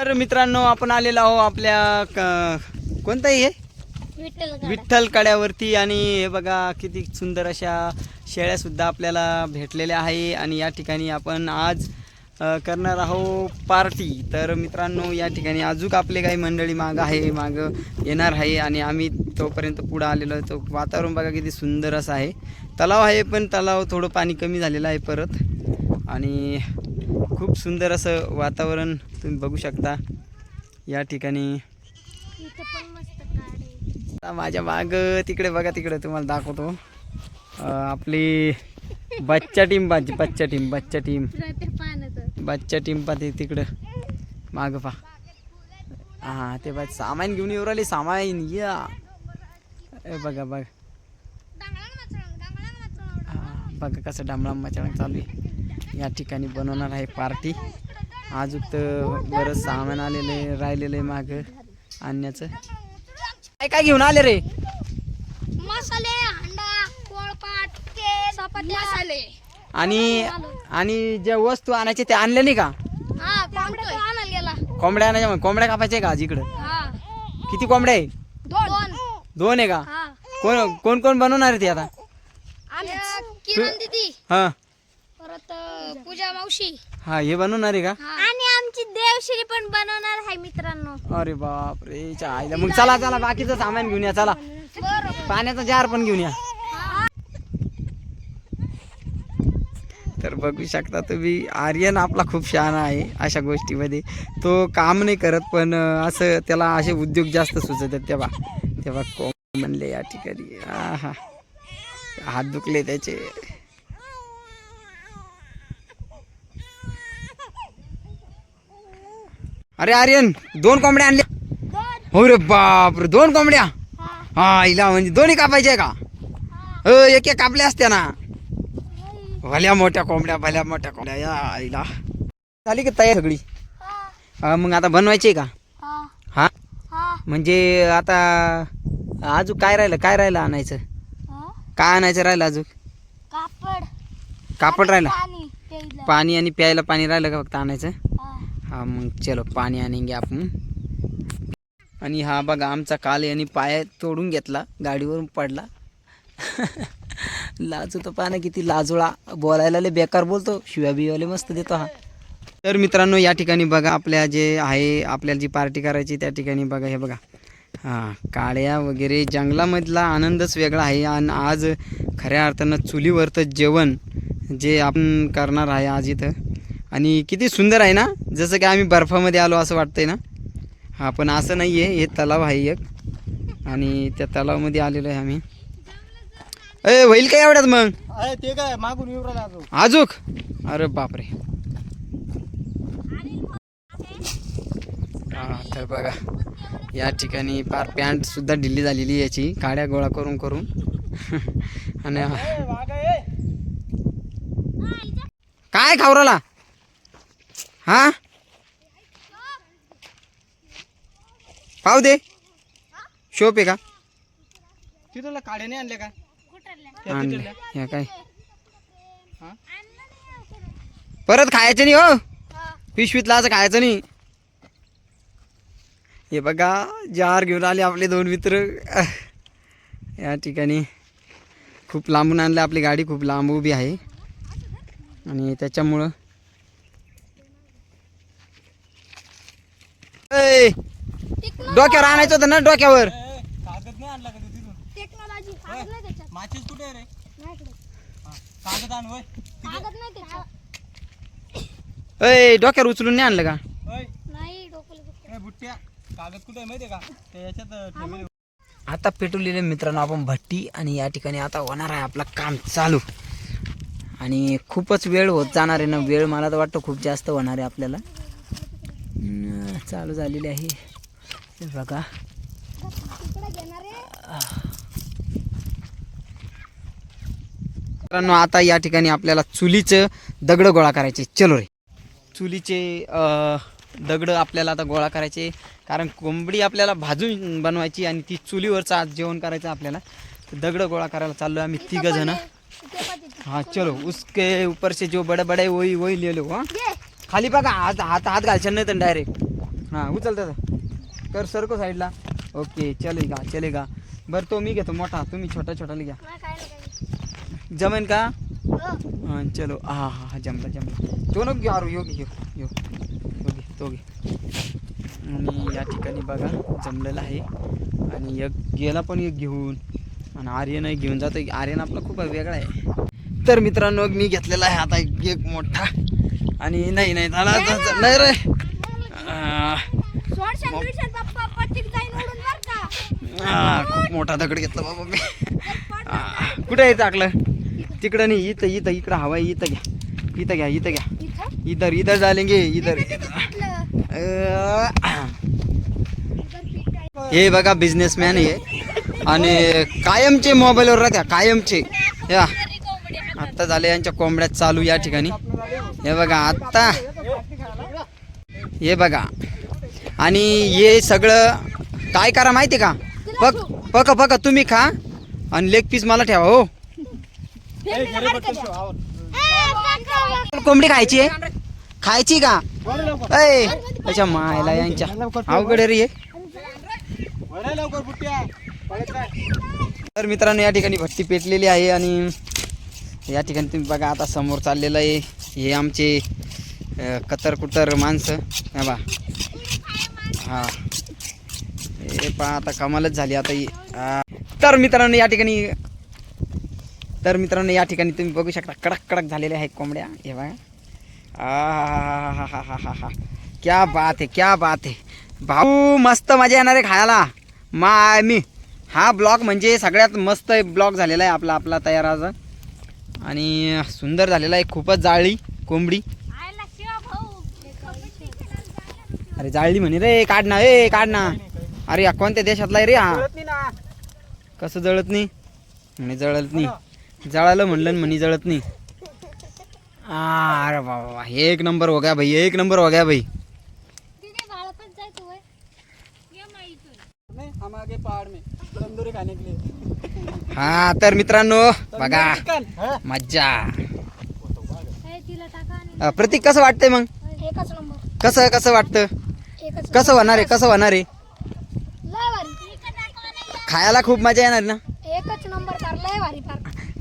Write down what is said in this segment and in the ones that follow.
तर मित्रांनो आपण आलेलो आहो आपल्या क- कोणतं आहे हे? विठ्ठल कड्यावरती आणि हे बघा किती सुंदर अशा शेळ्या सुद्धा आपल्याला भेटलेल्या आहे. आणि या ठिकाणी आपण आज करणार आहोत पार्टी. तर मित्रांनो या ठिकाणी अजून आपले काही मंडळी माग आहे माग येणार आहे. आणि आम्ही तोपर्यंत पुढं आलेलो तो वातावरण बघा किती सुंदर असं आहे. तलाव आहे पण तलाव थोडं पाणी कमी झालेलं आहे परत. आणि खूप सुंदर असं वातावरण तुम्ही बघू शकता या ठिकाणी. माझ्या माग तिकडे बघा तिकडे तुम्हाला दाखवतो. आपली बच्चा टीम बाजी बच्चा टीम बच्चा टीम. बच्चा टीम पाहते तिकडं. माग पा हा ते बघ सामान घेऊन येऊ राहिले सामान. या. ए बघा बघ. हा, बघा कसं डांबळांबा चढण चालू आहे. या ठिकाणी बनवणार आहे पार्टी. अजून तर बरंच सामान आलेलं आहे राहिलेलं आहे मागं आणण्याचं. काय काय घेऊन आले रे? मसाले हंडा कोळपाट चपात्या. मसाले. आणि आणि ज्या वस्तू आणायचे ते आणले नाही का? हा कोंबड्या आणायच्या मग कोंबड्या कापायच्या का आज इकडं? हा. किती कोंबड्या आहे? दोन. दोन. आहे का? हा. कोण कोण कोण बनवणार आहे ते आता? आम्ही किरण दिदी. हा. पूजा मावशी. हा हे बनवणार आहे का? आणि आमची देवश्री पण बनवणार आहे मित्रांनो. अरे बाप रे आईला. मग चला चला बाकीचं सामान घेऊन या चला. पाण्याचा जार पण घेऊन या. तर बघू शकता तुम्ही आर्यन आपला खूप शहाणा आहे अशा गोष्टीमध्ये. तो काम नाही करत पण असं त्याला असे उद्योग जास्त सुचत आहेत तेव्हा तेव्हा कोण म्हणले या ठिकाणी. आहा. हात दुखले त्याचे. अरे आर्यन दोन कोंबड्या आणल्या. हो रे बाप रे दोन कोंबड्या? हा. हिला म्हणजे दोन्ही कापायचे का? हो एक एक कापल्या असत्या ना. भल्या मोठ्या कोंबड्या भल्या मोठ्या कोंबड्या. या आईला. झाली का तयार सगळी? हा, मग आता बनवायची का? हा. म्हणजे आता अजून काय राहिलं? काय राहिलं आणायचं? काय आणायचं राहिलं अजून कापड. कापड राहिलं? पाणी आणि प्यायला पाणी राहिलं का फक्त आणायचं? हा मग चलो पाणी आणेंगे आपण. आणि हा बघा आमचा काल यांनी पाय तोडून घेतला गाडीवरून पडला. लाजू तर किती लाजोळा बोलायला लय बेकार बोलतो शिव्या बिवाले मस्त देतो हा. तर मित्रांनो या ठिकाणी बघा आपल्या जे आहे आपल्याला जी पार्टी करायची त्या ठिकाणी बघा हे बघा. हां काळ्या वगैरे जंगलामधला आनंदच वेगळा आहे. आणि आज खऱ्या अर्थानं चुलीवरचं जेवण जे आपण करणार आहे आज इथं आणि किती सुंदर आहे ना? जसं की आम्ही बर्फामध्ये आलो असं वाटतंय ना? हा पण असं नाही आहे हे तलाव आहे एक. आणि त्या तलावामध्ये आलेलो आहे आम्ही. ए होईल काय एवढ्यात मग? अरे ते काय मागून आजूक? अरे बापरे. हा तर बघा. या ठिकाणी फार पॅन्ट सुद्धा ढिल्ली झालेली याची. काड्या गोळा करून करून. आणि काय खावराला हा? पाहू दे. शोप आहे का? तिथं काड्या नाही आणल्या काय त्या आणले तिथल्या? या काय? हा? परत खायचं नाही हो. पिशवीतला असं खायचं नाही. हे बघा जार घेऊन आले आपले दोन मित्र. या ठिकाणी खूप लांबून आणले आपली गाडी खूप लांब उभी आहे. आणि त्याच्यामुळं डोक्यावर आणायचं होतं ना डोक्यावर. ए, ए, कागद नाही आणला का तू तिथून? टेक्नॉलॉजी. कागद नाही त्याच्यात. माचीस कुठे आहे रे? माझ्याकडे. हा, कागद आण वय. कागद नाही त्याच्यात. ए डोक्यावर उचलून नाही आणलं का? नाही डोकं दुखतं. ए बुट्ट्या कागद कुठे आहे माहितीये का? ते याच्यात अं, ठेवलेले. आता पेटवलेले मित्रांनो आपण भट्टी आणि या ठिकाणी आता होणार आहे आपलं काम चालू. आणि खूपच वेळ होत जाणार आहे ना वेळ मला तर वाटतं खूप जास्त होणार आहे आपल्याला. चालू झालेली आहे. हे बघा. मित्रांनो आता या ठिकाणी आपल्याला चुलीचं दगड गोळा करायचे. चलो रे. चुलीचे दगड आपल्याला आता गोळा करायचे. कारण कोंबडी आपल्याला भाजून बनवायची आणि ती चुलीवरचं आज जेवण करायचं आपल्याला. दगड गोळा करायला चाललो आम्ही तिघ जण. हाँ चलो. उसके ऊपर से जो बड़े बड़े वही वही ले लो हाँ. खाली बघा हात हात हात घालशाल नाही तर डायरेक्ट हां उचल त्याचा कर सरको साईडला ओके चलेगा चलेगा बरं तो मी घेतो मोठा. तुम्ही छोटा छोटा घ्या जमेन का? हो. हां चलो. हा हा हा जमला जमला. तो नको घ्या यो घे यो यो यो घे. तो घे आणि या ठिकाणी बघा जमलेलं आहे. आणि एक गेला पण एक घेऊन. आणि आर्यन घेऊन जातो आर्यन आपला खूप वेगळा आहे. तर मित्रांनो मी घेतलेला आहे आता एक मोठा. आणि नाही नाही झाला नाही रे. आ, खूप मोठा दगड घेतला बाबा मी. कुठे आहे टाकलं तिकडं नाही इथं इथं इकडं हवा आहे इथं घ्या. इथं घ्या इथं घ्या. इधर इधर डालेंगे इधर. हे बघा बिझनेसमॅन आहे आणि कायमचे मोबाईलवर राहत्या कायमचे. या. आत्ता झाले यांच्या कोंबड्या चालू या ठिकाणी. हे बघा आत्ता हे बघा. आणि हे सगळं काय करा माहिती का? पक पक पक तुम्ही खा. आणि लेग पीस मला ठेवा हो. कोंबडी खायची आहे? खायची का? ऐ अच्छा मायला यांच्या. अवघड रे हे. तर मित्रांनो या ठिकाणी भट्टी पेटलेली आहे आणि या ठिकाणी तुम्ही बघा आता समोर चाललेलं आहे हे आमचे कतर कुतर माणसं. हे बा हा. हे पहा आता कमालच झाली आता तर मित्रांनो या ठिकाणी तर मित्रांनो या ठिकाणी तुम्ही बघू शकता कडक कडक झालेल्या आहेत कोंबड्या. हे बघा. हा हा हा हा हा हा. क्या बात आहे क्या बात आहे. भाऊ मस्त मजा येणार आहे खायला. माय मी. हा ब्लॉग म्हणजे सगळ्यात मस्त ब्लॉग झालेला आहे आपला आपला तयार आज. आणि सुंदर झालेला आहे खूपच जाळली कोंबडी. अरे जाळली म्हणे रे काढ ना ए काढ ना. अरे या कोणत्या देशातला आहे रे हा? पळत नाही ना. कसं जळत नाही? म्हणे जळत नाही. जळालं म्हणलं म्हणे जळत नाही. आ, अरे बाबा एक नंबर हो गया भाई एक नंबर हो गया भाई. हम आगे पहाड़ में. तंदूरी खाने के लिए. हा तर मित्रांनो बघा. हाँ? मज्जा. प्रतीक कसं वाटतंय मग? एकच नंबर. कसं कसं वाटतं? एकच कसं होणार आहे कसं होणार आहे? लय भारी. खायला खूप मजा येणार ना? एकच नंबर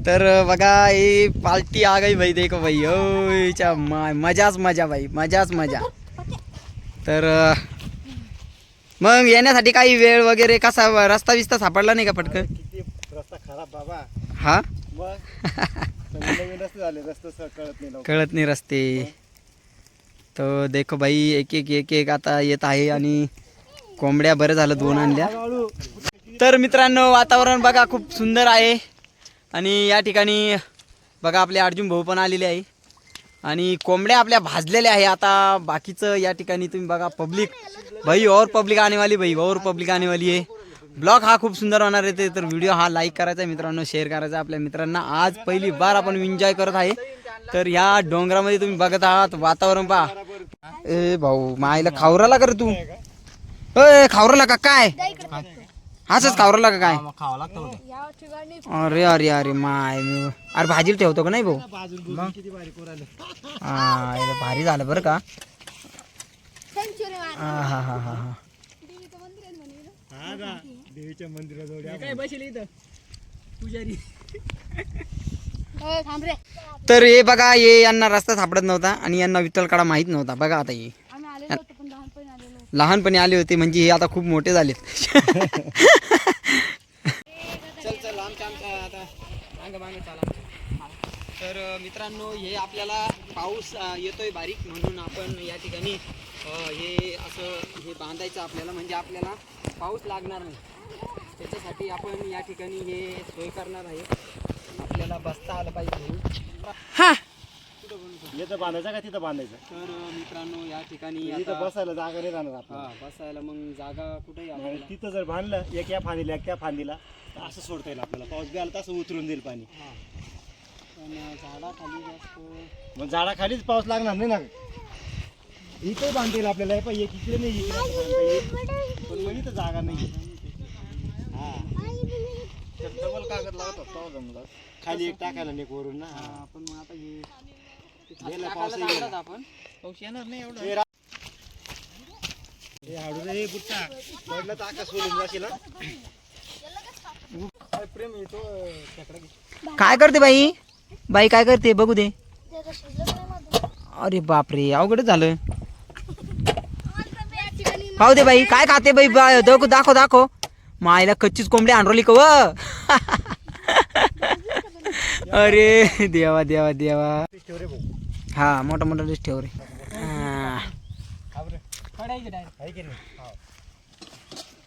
तर बघा हे पार्टी आ गई भाई देखो भाई. ओच्या माय मजाच मजा भाई मजाच मजा. तर मग येण्यासाठी काही वेळ वगैरे कसा रस्ता बिस्ता सापडला नाही का पटकन? बाबा. हा? मग? नवीन नवीन रस्ते झाले रस्ते सर कळत नाही लवकर. कळत नाही रस्ते. तर देखो भाई एक एक एक एक आता येत आहे आणि कोंबड्या बरं झालं दोन आणल्या. हळूहळू. तर मित्रांनो वातावरण बघा खूप सुंदर आहे. आणि या ठिकाणी बघा आपले अर्जुन भाऊ पण आलेले आहे. आणि कोंबड्या आपल्या भाजलेल्या आहे. आता बाकीचं या ठिकाणी तुम्ही बघा पब्लिक भाई और पब्लिक आने वाली भाई और पब्लिक आने वाली आहे. ब्लॉग हा खूप सुंदर होणार आहे ते तर व्हिडिओ हा लाईक करायचा मित्रांनो शेअर करायचा आपल्या मित्रांना. आज पहिली बार आपण एन्जॉय करत आहे. तर या डोंगरामध्ये तुम्ही बघत आहात वातावरण पहा. ए भाऊ मायला खावराला कर तू? ए खावराला का? काय? असंच खावराला का काय? अरे अरे अरे माय. अरे भाजीला ठेवतो का नाही भाऊ? हा याला भारी झालं बरं का. हा हा हा हा. हा देवीच्या मंदिराजवळ काय बसले इथं? पुजारी. ए, थांब रे तर हे बघा हे यांना रस्ता सापडत नव्हता आणि यांना विठ्ठलकडा माहीत नव्हता. बघा आता हे. आम्ही आलेलो होतो पण लहानपणी आलेलो लहानपणी आले होते म्हणजे हे आता खूप मोठे झालेत. चल चल आमच्या आमच्या आता मागे मागे चला तर मित्रांनो हे आपल्याला पाऊस अ, येतोय बारीक म्हणून आपण या ठिकाणी अ, हे असं हे बांधायचं आपल्याला म्हणजे आपल्याला पाऊस लागणार नाही. त्याच्यासाठी आपण या ठिकाणी हे सोय करणार आहे. आपल्याला बसता आलं पाहिजे हा. इथं बांधायचं का तिथं बांधायचं? तर मित्रांनो या ठिकाणी इथं आता बसायला जागा नाही राहणार हा आपल्याला बसायला मग जागा कुठेही आणि आपल्याला तिथं जर बांधलं एक या फांदीला एक त्या फांदीला तर असं सोडता येईल आपल्याला. पाऊस बी आला तसं उतरून देईल पाणी. हा. पण झाडाखाली जास्त मग झाडाखालीच पाऊस लागणार नाही ना? इथे बांधता येईल आपल्याला. हे पाहिजे इकडे नाही इकडे असं बांधता येईल पण मग इथं जागा नाही. हा. डबल कागद लागत होता जमला. खाली एक टाकायला नाही वरून ना. हा, आपण मग आता हे गेला टाकायला पाऊस आपण. पाऊस येणार नाही एवढं. हे रा- हे हाडू रे बुट्टा. पडलं तर आकाश सोडून जाशील हा. काय प्रेम. काय करते बाई? बाई काय करते? बघू दे. अरे बापरे अवघड झालं. पाहू दे बाई काय खाते बाई बा- दाखव दाखव दाखव. मायला कच्चीच कोंबडी आणरवली कव अरे देवा देवा देवा. हा मोठा मोठा डिश ठेव रे.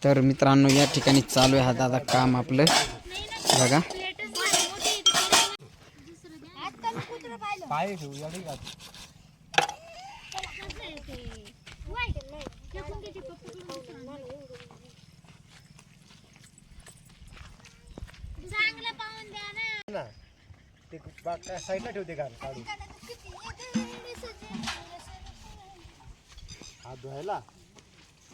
तर मित्रांनो या ठिकाणी चालू आहे हा दादा काम आपलं. बघा पाय ठेवू एवढी का चांगलं पाहून द्या ना. ते साईडला ठेवते का काढू हात धुवायला.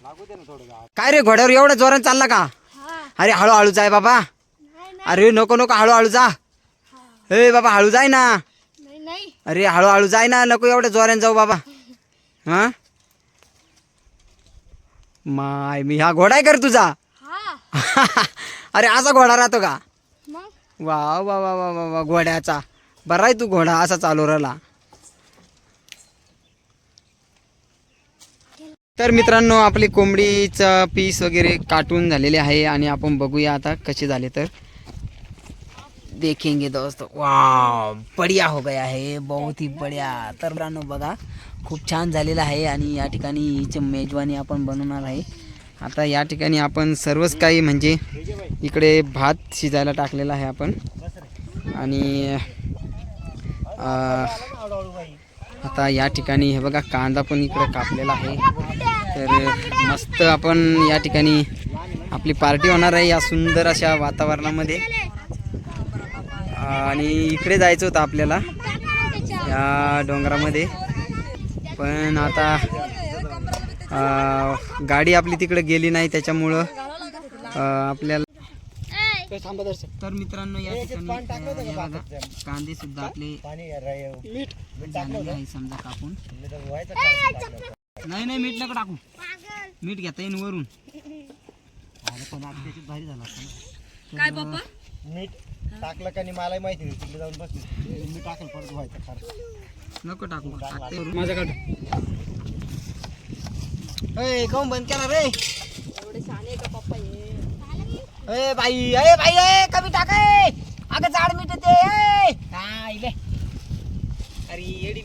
लागू दे ना थोडं गाव. काय रे घोड्यावर एवढ्या जोरात चालला का? अरे हळूहळू जाय बाबा. अरे नको नको हळूहळू जा. ए बाबा हळू जाय ना. नाही नाही. अरे हळूहळू जाय ना नको एवढ्या जोराने जाऊ बाबा. हा? माय मी हा घोडा आहे कर तुझा? हा. अरे असा घोडा राहतो का? वा वा वा वा वा वा घोड्याचा. बरा आहे तू घोडा असा चालू राहिला. तर मित्रांनो आपली कोंबडीचा पीस वगैरे काटून झालेले आहे आणि आपण बघूया आता कसे झाले तर. देखेंगे दोस्त. वा बढिया हो गया है बहुत ही बढिया. तर मित्रांनो बघा खूप छान झालेलं आहे आणि या ठिकाणी हिची मेजवानी आपण बनवणार आहे. आता या ठिकाणी आपण सर्वच काही म्हणजे इकडे भात शिजायला टाकलेला आहे आपण. आणि आता या ठिकाणी हे बघा कांदा पण इकडे कापलेला आहे. तर मस्त आपण या ठिकाणी आपली पार्टी होणार आहे या सुंदर अशा वातावरणामध्ये. आणि इकडे जायचं होतं आपल्याला या डोंगरामध्ये. पण आता गाडी आपली तिकडे गेली नाही त्याच्यामुळं आपल्याला तर मित्रांनो या ठिकाणी? कांदे सुद्धा आपले आहे समजा कापून. काय. नाही नाही मीठ नका टाकू. मीठ घेता येईन वरून. भारी झाला ना. मीठ टाकलं का नाही मलाही माहिती नाही. तिकडे जाऊन बस मी टाकलं परत व्हायचं खरं. नको टाकू. माझ्याकडे ए काऊन बंद केला रे? ए बाई ए बाई ए कमी टाक ए. अगं झाड मीठ ते ए. काय ले अरे येडी